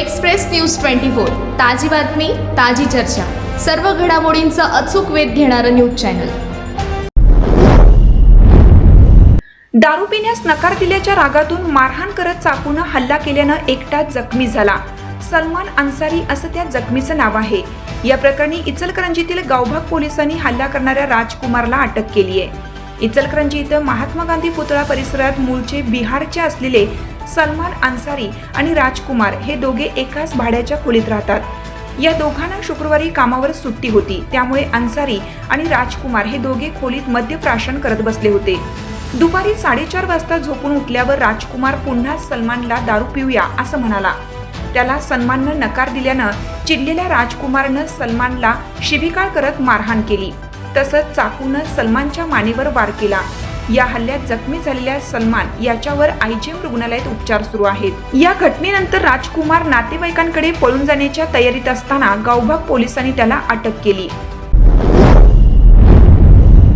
Express news twenty four. ताजी बातमी ताजी चर्चा. सर्व घडामोडींचा अचूक वेध घेणारं न्यूज चॅनल. दारू पिण्यास नकार दिल्याच्या रागातून मारहाण करत चाकूनं हल्ला केल्यानं एकटा जखमी झाला. सलमान अन्सारी असं त्या जखमीचं नाव आहे. या प्रकरणी इचलकरंजीतील गावभाग पोलिसांनी हल्ला करणाऱ्या राजकुमारला अटक केली आहे इचलकरंजी इथं महात्मा गांधी पुतळा परिसरात मूळचे बिहारचे असलेले सलमान अन्सारी आणि राजकुमार हे दोघे एकाच भाड्याच्या खोलीत राहतात. या दोघांना शुक्रवारी कामावर सुट्टी होती. त्यामुळे अन्सारी आणि राजकुमार हे दोघे खोलीत मद्यप्राशन करत बसले होते. दुपारी साडेचार वाजता झोपून उठल्यावर राजकुमार पुन्हा सलमानला दारू पिऊया असं म्हणाला. त्याला सलमाननं नकार दिल्यानं चिडलेल्या राजकुमारनं सलमानला शिविकाळ करत मारहाण केली. तसंच चाकूनं सलमानच्या मानेवर वार केला. या हल्ल्यात जखमी झालेल्या सलमान याच्यावर आयजीएम रुग्णालयात उपचार सुरू आहेत. या घटनेनंतर राजकुमार नातेवाईकांकडे पळून जाण्याच्या तयारीत असताना गावभाग पोलिसांनी त्याला अटक केली.